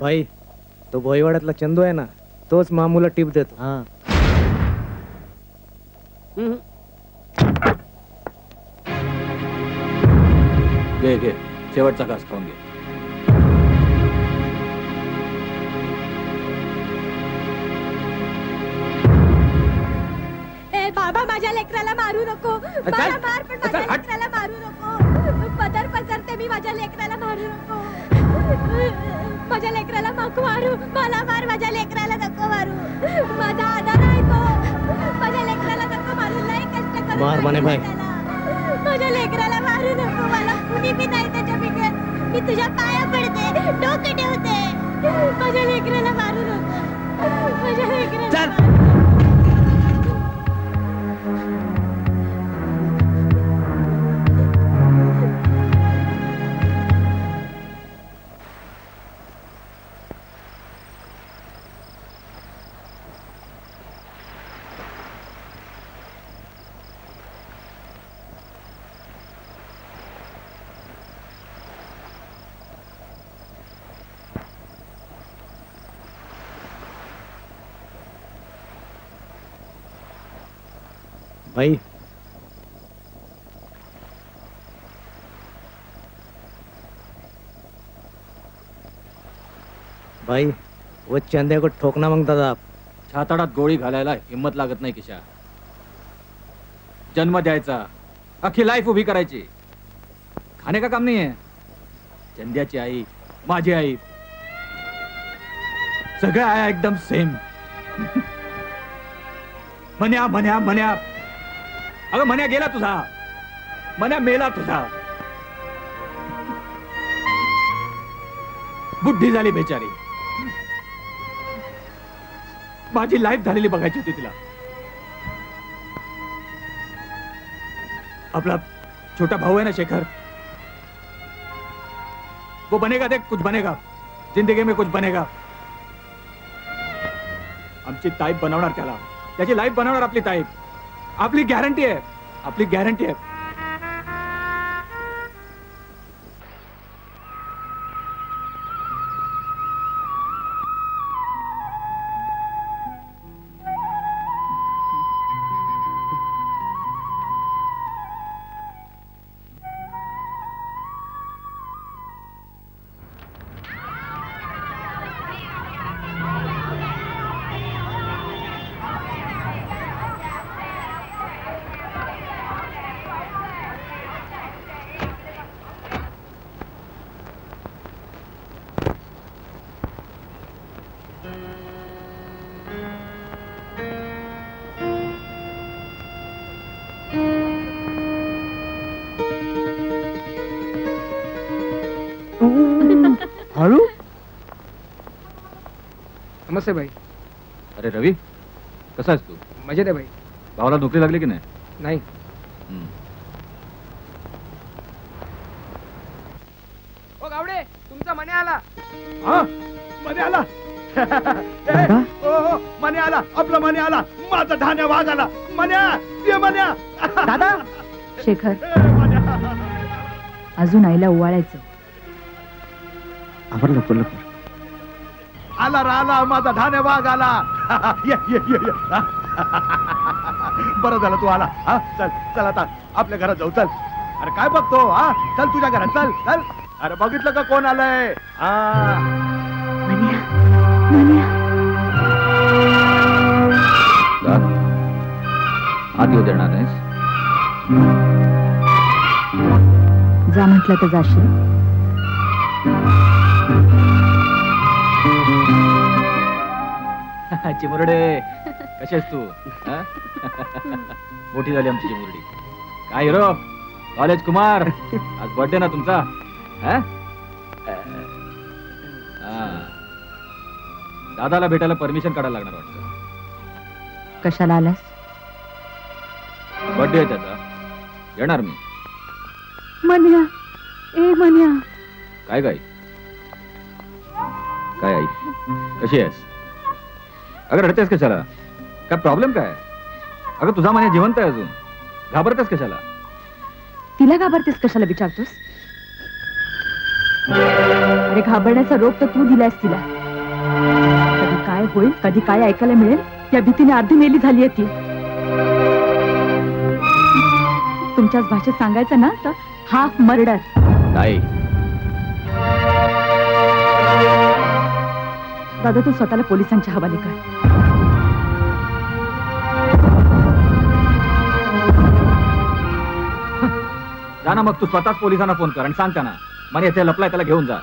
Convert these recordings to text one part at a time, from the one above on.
भाई तो भोईवाड्यातला चंदू आहे ना तोच मामूला टिप देतो. हा. घे घे. शेवटचा घास खाऊन घे. ए बाबा माझ्या लेकराला मारू नको. मला मार पण माझ्या हट. लेकराला मारू नको. पदर पसरते मी माझ्या लेकराला मारू नको. माझ्या लेकराला नको मारू. मला मार माझ्या लेकराला नको मारू. माझा आधार आहे तो. माझ्या लेकराला नको मारू. लय कष्ट करून मार म्हणे बाई. त्याला. माझ्या लेकराला मारू नको. मला कुणी बी नाही त्याच्या बिगर. मी तुझ्या पाया पडते. डोके ठेवते. माझ्या लेकराला मारू नको. माझ्या लेकराला चल. मारू भाई वो चंदे को ठोकना मांगता था। आप छाताडात गोळी घालायला हिंमत लागत नाही किशा. जन्म द्यायचा. अख्खी लाईफ उभी करायची. खाणे का काम नाहीये? चंद्याची आई माझी आई. सगळ्या आया एकदम सेम म्हण्या म्हण्या म्हण्या. अगं म्हण्या गेला तुझा. म्हण्या मेला तुझा. बुद्धी झाली बेचारी. माझी लाईफ झालेली बघायची होती तिला. आपला छोटा भाऊ आहे ना शेखर? वो बनेगा देख कुछ बनेगा. जिंदगी में कुछ बनेगा. आमची ताईप बनवणार त्याला. त्याची लाईफ बनवणार आपली ताईप आपली गॅरंटी आहे. आपली गॅरंटी आहे. नमस्ते भाई अरे रवी कसा आहेस तू? मजेत आहे भाई भावाला नोकरी लागली की नाही. ओ गावडे तुमचा मने आला. हा? मने आला? ओ, ओ, मने आला. आपला मने आला. माझा धान्या वाघ आला मन्या ये मन्या. दादा? शेखर. अजून आईला ओवाळायचं. आवर लवकर लवकर आला रा आला माझा धान्या वाघ आला. ये ये ये ये. बरं झालं तू आला. हा चल चल आता. आपल्या घरात जाऊ चल. अरे काय बघतो हा? चल तुझ्या घरात चल चल. अरे बघितलं का कोण आलंय? हा. मन्या मन्या जा. आत येऊ देणार नाहीस जा म्हटलं तर जाशील. चिमुरडे कशी आहेस तू? मोठी झाली आमची चिमुरडी. काय हिरो? कॉलेज कुमार. आज बर्थडे ना तुमचा? हा? हा. दादाला भेटायला परमिशन काढायला लागणार वाटतं. कशाला आलास? बर्थडे आहे त्याचा. येणार मी. मन्या. ए मन्या. काय काय काय आई? कशी आहेस? अगं रडतेस कशाला? काय प्रॉब्लेम काय? अगं तुझा मान्य जिवंत आहे अजून. घाबरतेस कशाला? तिला घाबरतेस कशाला विचारतोस? अरे घाबरण्याचा रोग तर तू दिलायस तिला. कधी काय होईल कधी काय ऐकायला मिळेल या भीतीने अर्धी मेली झाली आहे ती. तुमच्याच भाषेत सांगायचं ना तर हाफ मर्डर. नाही. दादा तू स्वतःला पोलिसांच्या हवाले कर. जा ना मग तू स्वतःच पोलिसांना फोन कर आणि सांग त्यांना. मला येथे लपलाय त्याला घेऊन जा.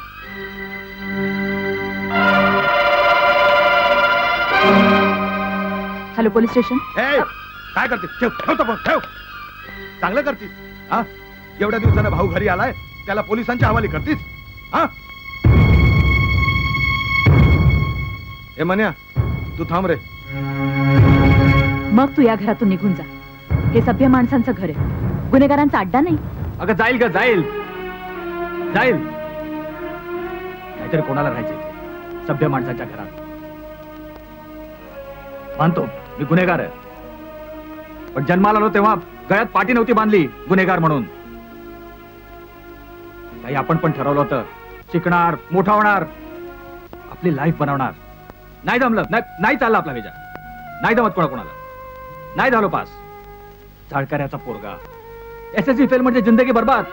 हॅलो पोलीस स्टेशन ए काय करते? ठेव ठेव तो फोन, ठेव. चांगलं करतीस हा? एवढ्या दिवसानं भाऊ घरी आलाय त्याला पोलिसांच्या हवाली करतीस हा? ए मन्या तू थांब रे. मग तू या घरातून निघून जा. हे सभ्य माणसांचं घर आहे. गुन्हेगारांचा अड्डा नाही. अगं जाईल का जाईल. जाईल. नाहीतरी कोणाला राहायचे सभ्य माणसाच्या घरात. मानतो मी गुन्हेगार आहे. पण जन्माला आलो तेव्हा गळ्यात पाठी नव्हती बांधली गुन्हेगार म्हणून. काही आपण पण ठरवलं होतं. शिकणार मोठा होणार. आपली लाईफ बनवणार. नाही जमलं. नाही नाही आपला विजा नाही जमत कोणा कोणाला. नाही झालो पास. झाडकऱ्याचा पोरगा. एस एस बी फेल म्हणजे जिंदगी बर्बाद.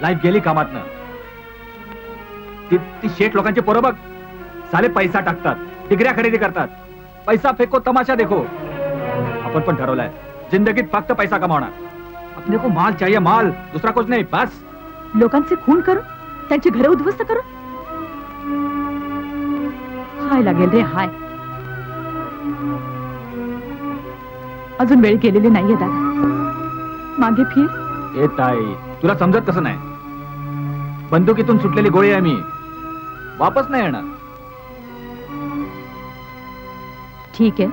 लाईफ गेली कामातनं. ती ती शेठ लोकांचे पोरं बघ. साले पैसा टाकतात. डिग्र्या खरेदी करतात. पैसा फेको तमाशा देखो. आपण पण ठरवलाय. जिंदगीत फक्त पैसा कमावणार. अपने को माल चाहिए माल. दुसरा कुछ नाही बस. लोकांचे खून करून त्यांची घरे उद्ध्वस्त करून. हाय लागेल रे हाय. अजून वेळ गेलेली नाहीये दादा. मागे फिर. येत आहे. तुला समजत कसं नाही. बंदुकीतून सुटलेली गोळी आहे मी. वापस नाही येणार. ठीक आहे.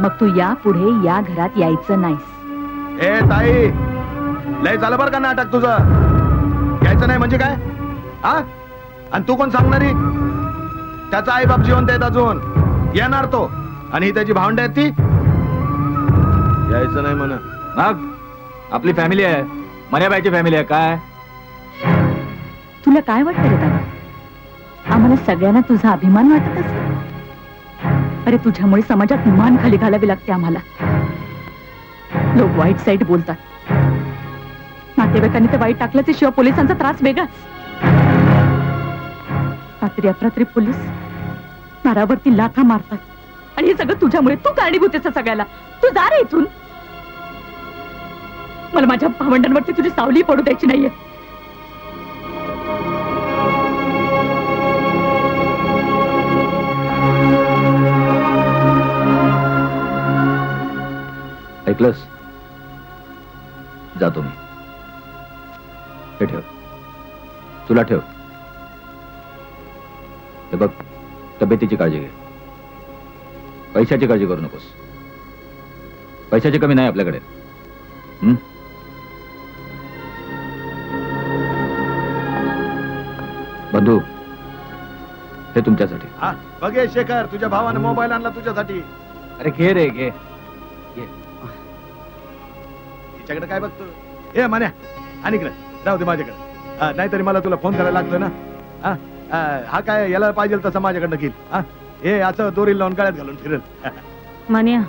मग तू या पुढे या घरात यायचं नाहीस. ए ताई! लय झालं बरं का नाटक तुझं? घ्यायचं नाही म्हणजे काय? हा? आणि तू कोण सांगणारी? त्याचा आई बाप जिवंत आहेत अजून. येणार तो. आणि ही त्याची भावंड आहेत ती? यायचं नाही म्हण. मग. आपली फॅमिली आहे. मर्याबाईची फॅमिली आहे काय? तुला काय वाटतं रे दादा? आम्हाला सगळ्यांना तुझा अभिमान वाटत असेल? अरे तुझ्यामुळे समाजात मान खाली घालावी लागते आम्हाला. लोक वाईट साईड बोलतात. नातेवाईकांनी ते वाईट टाकल्याचे शिवाय पोलिसांचा त्रास वेगळाच. रात्री अपरात्री पोलीस नारावरती लाथा मारतात. आणि हे सगळं तुझ्यामुळे तू कारणीभूत आहेस सगळ्याला. तू जा रे इथून. मला माझ्या भावंडांवरती तुझी सावली पडू द्यायची नाहीये. ऐकलंस? जातो मी हे ठेव. तुला ठेव. हे बघ तब्येतीची काळजी घे. पैशाची काळजी करू नकोस. पैशाची कमी नाही आपल्याकडे. बंधू हे तुमच्यासाठी. हा बघ हे शेखर तुझ्या भावाने मोबाईल आणला तुझ्यासाठी. अरे घे रे घे. तिच्याकडे काय बघतो? ए मान्या. आणि इकडे. जाऊ दे माझ्याकडे. हा, नाहीतरी मला तुला फोन करायला लागतोय ना? हा हा, हा काय याला पाहिजे तसं माझ्याकडनं घेईल. हा हे असं दोरी लावून गळ्यात घालून फिरेल. मान्या